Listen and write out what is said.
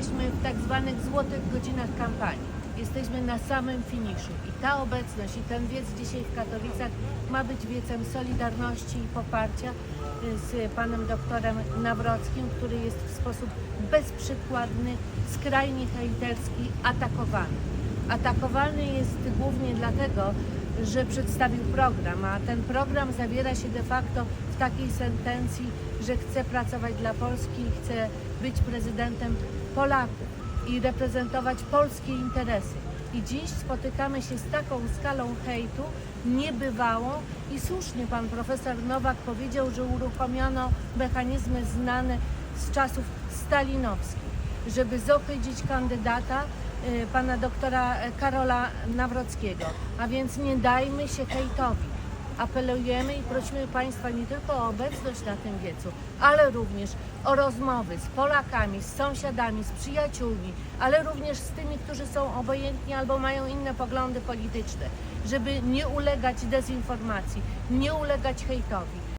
jesteśmy w tak zwanych złotych godzinach kampanii. Jesteśmy na samym finiszu i ta obecność i ten wiec dzisiaj w Katowicach ma być wiecem solidarności i poparcia y, z panem doktorem Nawrockim, który jest w sposób bezprzykładny, skrajnie hejterski atakowany. Atakowany jest głównie dlatego, że przedstawił program, a ten program zawiera się de facto w takiej sentencji, że chce pracować dla Polski chce być prezydentem Polaków i reprezentować polskie interesy. I dziś spotykamy się z taką skalą hejtu niebywałą i słusznie pan profesor Nowak powiedział, że uruchomiono mechanizmy znane z czasów stalinowskich, żeby zohydzić kandydata pana doktora Karola Nawrockiego. A więc nie dajmy się hejtowi. Apelujemy i prosimy Państwa nie tylko o obecność na tym wiecu, ale również o rozmowy z Polakami, z sąsiadami, z przyjaciółmi, ale również z tymi, którzy są obojętni albo mają inne poglądy polityczne, żeby nie ulegać dezinformacji, nie ulegać hejtowi.